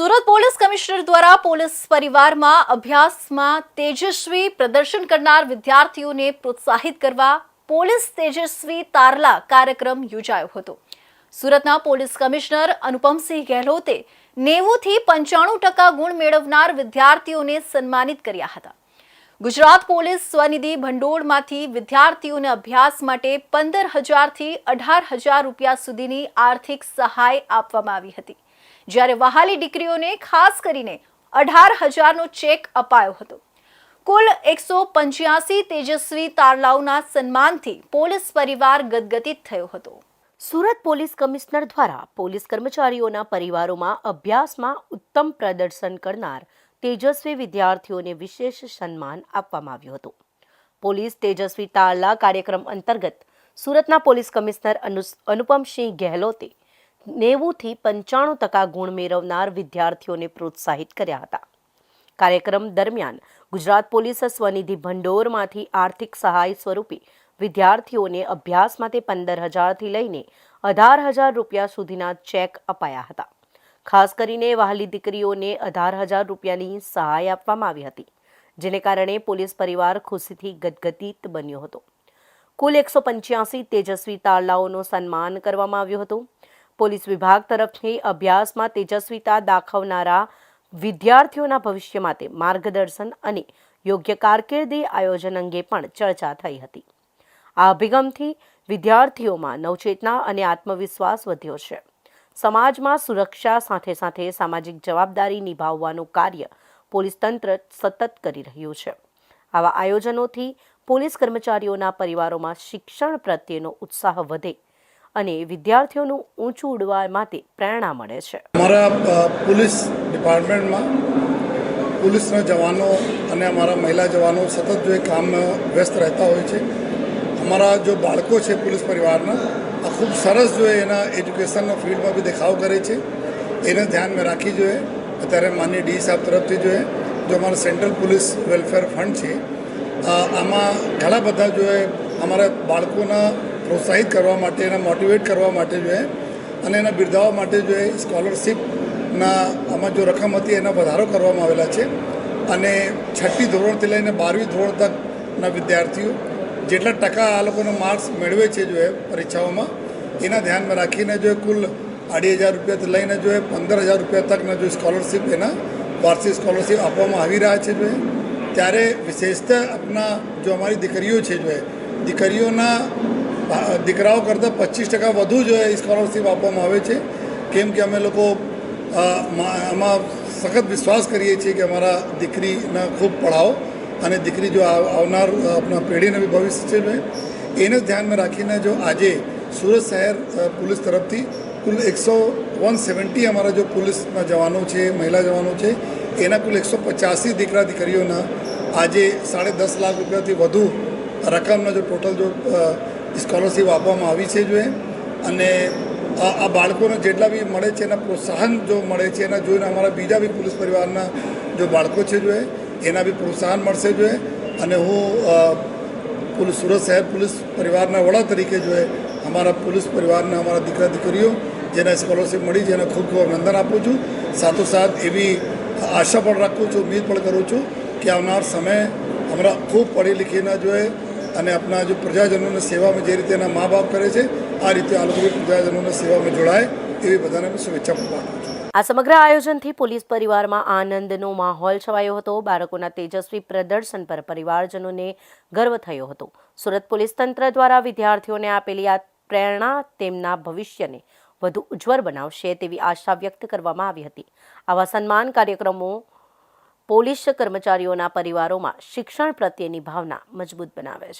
Surat police commissioner દ્વારા police પરિવારમાં અભ્યાસમાં તેજસ્વી પ્રદર્શન કરનાર વિદ્યાર્થીઓને પ્રોત્સાહિત કરવા પોલીસ તેજસ્વી તારલા કાર્યક્રમ યોજાયો હતો. સુરતના પોલીસ કમિશનર અનુપમસિંહ ગહેલોતે નેવુંથી પંચાણું ટકા ગુણ મેળવનાર વિદ્યાર્થીઓને સન્માનિત કર્યા હતા. ગુજરાત પોલીસ સ્વનિધિ ભંડોળમાંથી વિદ્યાર્થીઓને અભ્યાસ માટે પંદર હજારથી અઢાર હજાર રૂપિયા સુધીની આર્થિક સહાય આપવામાં આવી હતી. જ્યારે વહાલી દીકરીઓને ખાસ કરીને અઢાર હજારનો ચેક અપાયો હતો. કુલ એકસો પંચ્યાસી તેજસ્વી તારલાઓના સન્માનથી પોલીસ પરિવાર ગદગદિત થયો હતો. સુરત પોલીસ કમિશનર દ્વારા પોલીસ કર્મચારીઓના પરિવારોમાં અભ્યાસમાં ઉત્તમ પ્રદર્શન કરનાર તેજસ્વી વિદ્યાર્થીઓને વિશેષ સન્માન આપવામાં આવ્યું હતું. પોલીસ તેજસ્વી તારલા કાર્યક્રમ અંતર્ગત સુરતના પોલીસ કમિશનર અનુ- અનુપમસિંહ ગહેલોતે નેવુંથી પંચાણું ટકા ગુણ મેળવનાર વિદ્યાર્થીઓને પ્રોત્સાહિત કર્યા હતા. કાર્યક્રમ દરમિયાન ગુજરાત પોલીસ સ્વનિધિ ભંડોળમાંથી આર્થિક સહાય સ્વરૂપે વિદ્યાર્થીઓને અભ્યાસ માટે પંદર હજારથી લઈને અઢાર હજાર રૂપિયા સુધીના ચેક અપાયા હતા. ખાસ કરીને વહાલી દીકરીઓને અઢાર હજાર રૂપિયાની સહાય આપવામાં આવી હતી, જેને કારણે પોલીસ પરિવાર ખુશીથી ગદગદિત બન્યો હતો. કુલ એકસો પંચ્યાસી તેજસ્વી તારલાઓનું સન્માન કરવામાં આવ્યું હતું. પોલીસ વિભાગ તરફથી અભ્યાસમાં તેજસ્વીતા દાખવનારા વિદ્યાર્થીઓના ભવિષ્ય માટે માર્ગદર્શન અને યોગ્ય કારકિર્દી આયોજન અંગે પણ ચર્ચા થઈ હતી. આ અભિગમથી વિદ્યાર્થીઓમાં નવચેતના અને આત્મવિશ્વાસ વધ્યો છે. સમાજમાં સુરક્ષા સાથે સાથે સામાજિક જવાબદારી નિભાવવાનું કાર્ય પોલીસ તંત્ર સતત કરી રહ્યું છે. આવા આયોજનોથી પોલીસ કર્મચારીઓના પરિવારોમાં શિક્ષણ પ્રત્યેનો ઉત્સાહ વધે અને વિદ્યાર્થીઓનું ઊંચું ઉડવા માટે પ્રેરણા મળે છે. અમારા પોલીસ ડિપાર્ટમેન્ટમાં પોલીસના જવાનો અને અમારા મહિલા જવાનો સતત જો એ કામમાં વ્યસ્ત રહેતા હોય છે, અમારા જો બાળકો છે પોલીસ પરિવારના, આ ખૂબ સરસ જોઈએ એના એજ્યુકેશનના ફિલ્ડમાં બી દેખાવ કરે છે. એને ધ્યાનમાં રાખી જોઈએ. અત્યારે માન્ય ડી સાહેબ તરફથી જોઈએ, જો અમારા સેન્ટ્રલ પોલીસ વેલફેર ફંડ છે આમાં ઘણા બધા જોઈએ અમારા બાળકોના પ્રોત્સાહિત કરવા માટે, એને મોટિવેટ કરવા માટે જો અને એના બિરદાવવા માટે જો એ સ્કોલરશીપના આમાં જો રકમ હતી, એના વધારો કરવામાં આવેલા છે. અને છઠ્ઠી ધોરણથી લઈને બારમી ધોરણ તકના વિદ્યાર્થીઓ, જેટલા ટકા આ લોકોનો માર્ક્સ મેળવે છે જો પરીક્ષાઓમાં, એના ધ્યાનમાં રાખીને જો કુલ અઢી હજાર રૂપિયાથી લઈને જો પંદર હજાર રૂપિયા તકના જો સ્કોલરશીપ એના વાર્ષિક સ્કોલરશીપ આપવામાં આવી રહ્યા છે જો ત્યારે વિશેષતા આપણા જો અમારી દીકરીઓ છે જો દીકરીઓના દીકરાઓ કરતાં પચીસ ટકા વધુ જો સ્કોલરશીપ આપવામાં આવે છે. કેમ કે અમે લોકો આમાં સખત વિશ્વાસ કરીએ છીએ કે અમારા દીકરીના ખૂબ પઢાવો અને દીકરી જો આવનાર આપણા પેઢીને બી ભવિષ્ય છે એને જ ધ્યાનમાં રાખીને જો આજે સુરત શહેર પોલીસ તરફથી કુલ એકસો વન સેવન્ટી અમારા જો પોલીસના જવાનો છે, મહિલા જવાનો છે, એના કુલ એકસો પચાસી દીકરા દીકરીઓના આજે સાડે દસ લાખ રૂપિયાથી વધુ રકમના જો ટોટલ જો સ્કોલરશીપ આપવામાં આવી છે જોઈએ અને આ બાળકોને જેટલા બી મળે છે, એના પ્રોત્સાહન જો મળે છે, એના જોઈને અમારા બીજા બી પોલીસ પરિવારના જો બાળકો છે જોઈએ એના બી પ્રોત્સાહન મળશે જોઈએ અને હું પોલીસ સુરત શહેર પોલીસ પરિવારના વડા તરીકે જોઈએ અમારા પોલીસ પરિવારના અમારા દીકરા દીકરીઓ, જેને સ્કોલરશીપ મળી છે, એને ખૂબ ખૂબ અભિનંદન આપું છું. સાથોસાથ એવી આશા પણ રાખું છું ઉમ્મીદ પણ કરું છું કે આવનાર સમય હમણાં ખૂબ પઢી લીખીને જોઈએ અને આપણા જે પ્રજાજનોની સેવામાં જે રીતે એના મા બાપ કરે છે, આ રીતે આ લોકો સેવામાં જોડાય એવી બધાને હું શુભેચ્છા પાઠવું આ સમગ્ર આયોજનથી પોલીસ પરિવારમાં આનંદનો માહોલ છવાયો હતો. બાળકોના તેજસ્વી પ્રદર્શન પર પરિવારજનોને ગર્વ થયો હતો. સુરત પોલીસ તંત્ર દ્વારા વિદ્યાર્થીઓને આપેલી આ પ્રેરણા તેમના ભવિષ્યને વધુ ઉજ્જવળ બનાવશે તેવી આશા વ્યક્ત કરવામાં આવી હતી. આવા સન્માન કાર્યક્રમો પોલીસ કર્મચારીઓના પરિવારોમાં શિક્ષણ પ્રત્યેની ભાવના મજબૂત બનાવે છે.